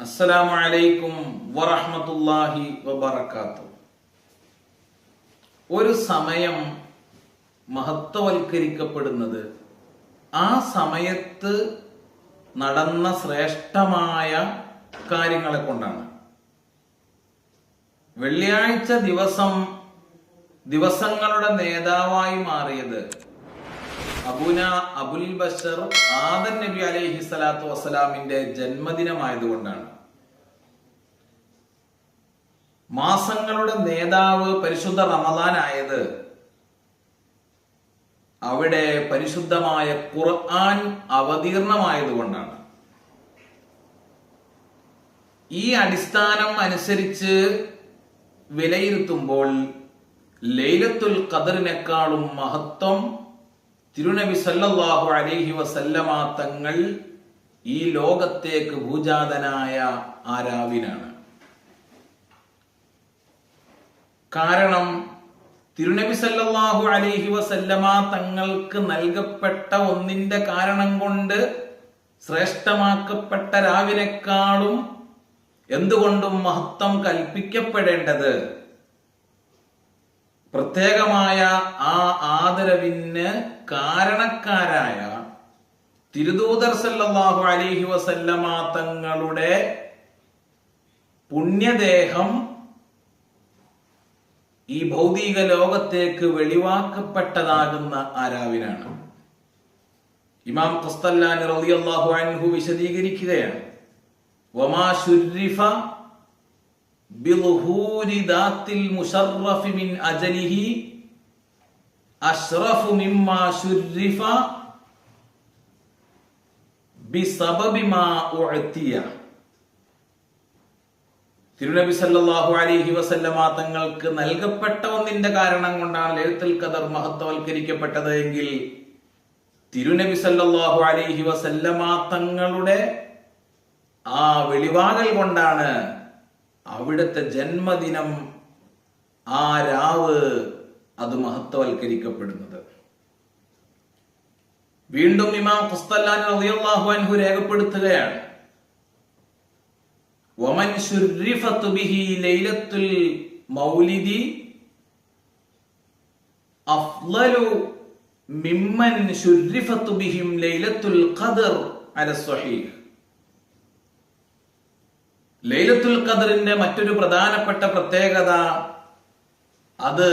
അസ്സലാമു അലൈക്കും വറഹ്മത്തുള്ളാഹി വബറകാത്തു. ഒരു സമയം മഹത്വവൽക്കരിക്കപ്പെടുന്നത് ആ സമയത്ത് നടന്ന ശ്രേഷ്ഠമായ കാര്യങ്ങളെ കൊണ്ടാണ്. വെള്ളിയാഴ്ച ദിവസം ദിവസങ്ങളുടെ നേതാവായി മാറിയത് അബുന അബുൽ ബഷർ ആദൻ നബി അലൈഹി സ്വലാത്തു വസ്സലാമിന്റെ ജന്മദിനമായതുകൊണ്ടാണ്. മാസങ്ങളുടെ നേതാവ് പരിശുദ്ധ റമദാനായത് അവിടെ പരിശുദ്ധമായ ഖുർആൻ അവതീർണമായതുകൊണ്ടാണ്. ഈ അടിസ്ഥാനം അനുസരിച്ച് വിലയിരുത്തുമ്പോൾ ലൈലത്തുൽ ഖദറിനേക്കാളും മഹത്വം തിരുനബി സല്ലല്ലാഹു അലൈഹി വസല്ലമ തങ്ങൾ ഈ ലോകത്തേക്ക് ഭൂജാതനായ ആ രാവിനാണ് കാരണം തിരുനബി സല്ലല്ലാഹു അലൈഹി വസല്ലമ തങ്ങൾക്ക് നൽകപ്പെട്ട ഒന്നിന്റെ കാരണം കൊണ്ട് ശ്രേഷ്ഠമാക്കപ്പെട്ട രാവിനേക്കാളും എന്തുകൊണ്ടും മഹത്വം കൽപ്പിക്കപ്പെടേണ്ടത് പ്രത്യേകമായ ആ ആദരവിന് കാരണക്കാരായ തിരുദൂതർ സല്ലാഹു അലിഹി വസല്ലമ തങ്ങളുടെ പുണ്യദേഹം ഈ ഭൗതിക ലോകത്തേക്ക് വെളിവാക്കപ്പെട്ടതാകുന്ന ആരാവിനാണ്. ഇമാം ഖസ്തല്ലാനി റളിയല്ലാഹു അൻഹു വിശദീകരിക്കുകയാണ്. വമാ തിരുനബി സല്ലല്ലാഹു അലൈഹി വസല്ലമ തങ്ങൾക്ക് നൽകപ്പെട്ട ഒന്നിന്റെ കാരണം കൊണ്ടാണ് ലളിത്തുൽ ഖദർ മഹത്വവൽക്കരിക്കപ്പെട്ടത് എങ്കിൽ തിരുനബി സല്ലാഹു അലൈഹി വസല്ലമ തങ്ങളുടെ ആ വെളിവാകൽ കൊണ്ടാണ് അവിടുത്തെ ജന്മദിനം ആ രാവ് അത് മഹത്വവൽക്കരിക്കപ്പെടുന്നത്. വീണ്ടും ഇമാം ഖുസ്തല്ലാൻ റളിയല്ലാഹു അൻഹു രേഖപ്പെടുത്തുകയാണ്. വമൻ ശുർരിഫത്ത് ബിഹി ലൈലത്തുൽ മൗലിദി അഫ്ളലു മിമ്മൻ ശുർരിഫത്ത് ബിഹിം ലൈലത്തുൽ ഖദർ അല സ്വഹീഹ്. ലൈലത്തുൽ ഖദറിന്റെ മറ്റൊരു പ്രധാനപ്പെട്ട പ്രത്യേകത അത്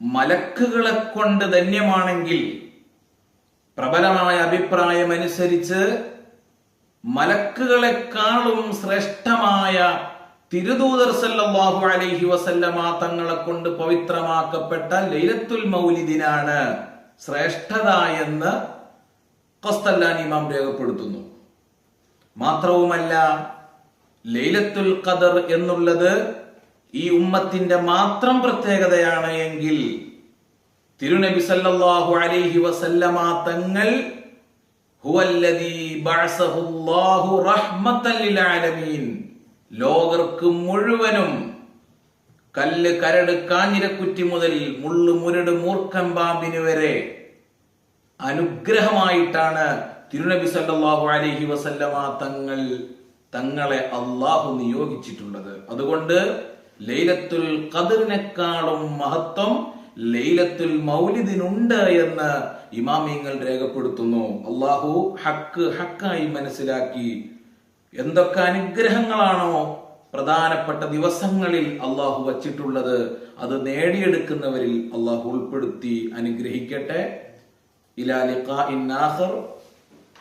മലക്കുകളെ കൊണ്ട് ധന്യമാണെങ്കിൽ പ്രബലമായ അഭിപ്രായമനുസരിച്ച് മലക്കുകളെക്കാളും ശ്രേഷ്ഠമായ തിരുദൂതർ സല്ലല്ലാഹു അലൈഹി വസല്ലമ തങ്ങളെ കൊണ്ട് പവിത്രമാക്കപ്പെട്ട ലൈലത്തുൽ മൗലിദിനാണ് ശ്രേഷ്ഠത എന്ന് കൊസ്തല്ലാൻ ഇമാം രേഖപ്പെടുത്തുന്നു. മാത്രവുമല്ല ലൈലത്തുൽ ഖദർ എന്നുള്ളത് ഈ ഉമ്മത്തിന്റെ മാത്രം പ്രത്യേകതയാണ് എങ്കിൽ തിരുനബി സല്ലല്ലാഹു അലൈഹി വസല്ലമ തങ്ങൾ ലോകർക്ക് മുഴുവനും കല്ല് കരട് കാഞ്ഞിരക്കുറ്റി മുതൽ മുള്ളു മുരട് മൂർഖൻ പാമ്പിന് വരെ അനുഗ്രഹമായിട്ടാണ് തിരുനബി സല്ലല്ലാഹു അലൈഹി വസല്ലമ തങ്ങൾ തങ്ങളെ അള്ളാഹു നിയോഗിച്ചിട്ടുള്ളത്. അതുകൊണ്ട് ലൈലത്തുൽ ഖദറിനേക്കാളും മഹത്വം ലൈലത്തുൽ മൗലിദിനുണ്ട് എന്ന് ഇമാമിങ്ങൾ രേഖപ്പെടുത്തുന്നു. അള്ളാഹു ഹക്ക് ഹക്കായി മനസ്സിലാക്കി എന്തൊക്കെ അനുഗ്രഹങ്ങളാണോ പ്രധാനപ്പെട്ട ദിവസങ്ങളിൽ അള്ളാഹു വച്ചിട്ടുള്ളത് അത് നേടിയെടുക്കുന്നവരിൽ അള്ളാഹു ഉൾപ്പെടുത്തി അനുഗ്രഹിക്കട്ടെ. ഇലാ ലിഖാഇൻ